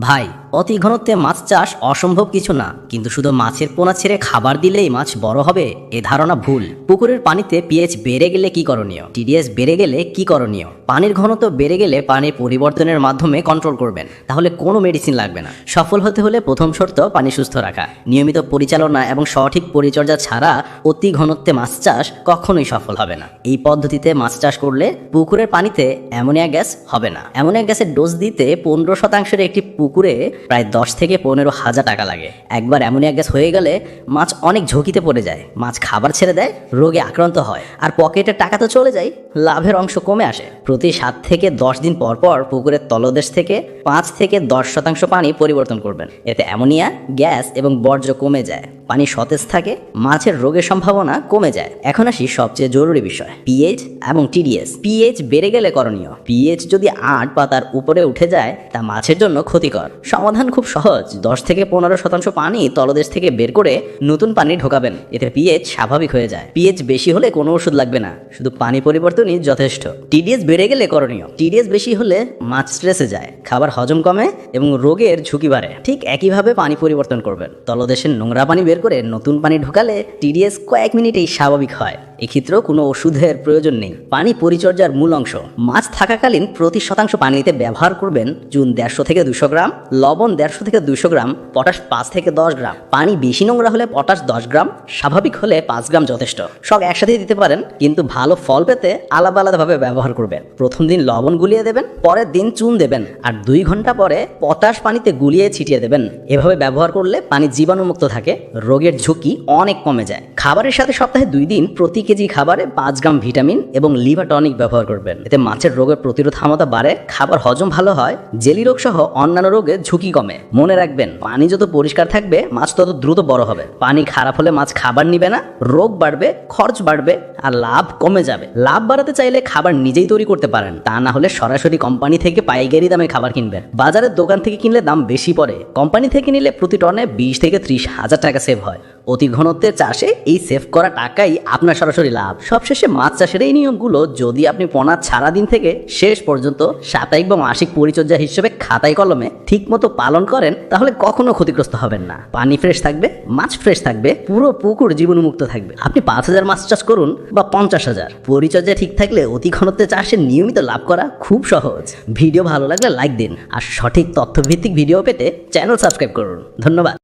भाई। অতি ঘনত্বে মাছ চাষ অসম্ভব কিছু না, কিন্তু শুধু মাছের পোনা ছেড়ে খাবার দিলেই মাছ বড় হবে, এ ধারণা ভুল। পুকুরের পানিতে পিএইচ বেড়ে গেলে কি করণীয়? টিডিএস বেড়ে গেলে কি করণীয়? পানির ঘনত্ব বেড়ে গেলে পানির পরিবর্তনের মাধ্যমে কন্ট্রোল করবেন। তাহলে কোনো মেডিসিন লাগবে না। সফল হতে হলে প্রথম শর্ত, পানি সুস্থ রাখা। নিয়মিত পরিচালনা এবং সঠিক পরিচর্যা ছাড়া অতি ঘনত্বে মাছ চাষ কখনোই সফল হবে না। এই পদ্ধতিতে মাছ চাষ করলে পুকুরের পানিতে অ্যামোনিয়া গ্যাস হবে না। অ্যামোনিয়া গ্যাসের ডোজ দিতে পনেরো শতাংশের একটি পুকুরে প্রায় দশ থেকে পনেরো হাজার টাকা লাগে। একবার অ্যামোনিয়া গ্যাস হয়ে গেলে মাছ অনেক ঝুঁকিতে পড়ে যায়। মাছ খাবার ছেড়ে দেয়, রোগে আক্রান্ত হয়। আর পকেটের টাকা তো চলে যায়, লাভের অংশ কমে আসে। প্রতি সাত থেকে দশ দিন পর পর পুকুরের তলদেশ থেকে পাঁচ থেকে দশ শতাংশ পানি পরিবর্তন করবেন। এতে অ্যামোনিয়া, গ্যাস এবং বর্জ্য কমে যায়। পানি সতেজ থাকে, মাছের রোগের সম্ভাবনা কমে যায়। এখন আসি সবচেয়ে জরুরি বিষয় পিএইচ এবং টিডিএস পিএইচ বেড়ে গেলে করণীয়। পিএইচ যদি আট বা তার উপরে উঠে যায়, তা মাছের জন্য ক্ষতিকর। সমাধান খুব সহজ। দশ থেকে পনেরো শতাংশ পানি তলদেশ থেকে বের করে নতুন পানি ঢোকাবেন। এতে পিএইচ স্বাভাবিক হয়ে যায়। পিএইচ বেশি হলে কোনো ওষুধ লাগবে না। শুধু পানি পরিবর্তনই যথেষ্ট। টিডিএস বেড়ে গেলে করণীয়। টিডিএস বেশি হলে মাছ স্ট্রেসে যায়। খাবার হজম কমে এবং রোগের ঝুঁকি বাড়ে। ঠিক একইভাবে পানি পরিবর্তন করবেন। তলদেশের নোংরা পানি বের করে নতুন পানি ঢোকালে টিডিএস কয়েক মিনিটেই স্বাভাবিক হয়। এক্ষেত্রেও কোনো ওষুধের প্রয়োজন নেই। পানি পরিচর্যার মূল অংশ। মাছ থাকাকালীন প্রতি শতাংশ পানিতে ব্যবহার করবেন চুন দেড়শো থেকে দুশো গ্রাম, লবণ দেড়শো থেকে দুশো গ্রাম, পটাশ পাঁচ থেকে দশ গ্রাম। পানি বেশি নোংরা হলে পটাশ দশ গ্রাম, স্বাভাবিক হলে পাঁচ গ্রাম যথেষ্ট। সব একসাথে দিতে পারেন, কিন্তু ভালো ফল পেতে আলাদা আলাদাভাবে ব্যবহার করবেন। প্রথম দিন লবণ গুলিয়ে দেবেন, পরের দিন চুন দেবেন, আর দুই ঘণ্টা পরে পটাশ পানিতে গুলিয়ে ছিটিয়ে দেবেন। এভাবে ব্যবহার করলে পানি জীবাণুমুক্ত থাকে রোগের ঝুঁকি অনেক কমে যায়। খাবারের সাথে সপ্তাহে দুই দিন প্রতি কেজি খাবারে পাঁচ গ্রাম ভিটামিন এবং লিভার টনিক ব্যবহার করবেন। এতে মাছের রোগের প্রতিরোধ ক্ষমতা বাড়ে, খাবার হজম ভালো হয়, জেলি রোগ সহ অন্যান্য রোগের ঝুঁকি কমে। মনে রাখবেন, পানি যত পরিষ্কার থাকবে, মাছ তত দ্রুত বড় হবে। পানি খারাপ হলে মাছ খাবার নিবে না, রোগ বাড়বে, খরচ বাড়বে আর লাভ কমে যাবে। লাভ বাড়াতে চাইলে খাবার নিজেই তৈরি করতে পারেন, তা না হলে সরাসরি কোম্পানি থেকে পাইকারি দামে খাবার কিনবেন। বাজারের দোকান থেকে কিনলে দাম বেশি পড়ে। কোম্পানি থেকে নিলে প্রতি টনে বিশ থেকে ত্রিশ হাজার টাকা সেভ হয়। অতি ঘনত্বের চাষে এই সেভ করা টাকাই আপনার সরাসরি লাভ। সবশেষে মাছ চাষের এই নিয়মগুলো যদি আপনি পোনা ছাড়া দিন থেকে শেষ পর্যন্ত সাপ্তাহিক বা মাসিক পরিচর্যা হিসেবে খাতায় কলমে ঠিকমতো পালন করেন, তাহলে কখনো ক্ষতিগ্রস্ত হবেন না। পানি ফ্রেশ থাকবে, মাছ ফ্রেশ থাকবে, পুরো পুকুর জীবাণুমুক্ত থাকবে। আপনি পাঁচ হাজার মাছ চাষ করুন বা পঞ্চাশ হাজার। পরিচর্যা ঠিক থাকলে অতি ঘনত্বের চাষে নিয়মিত লাভ করা খুব সহজ। ভিডিও ভালো লাগলে লাইক দিন। আর সঠিক তথ্যভিত্তিক ভিডিও পেতে চ্যানেল সাবস্ক্রাইব করুন। ধন্যবাদ।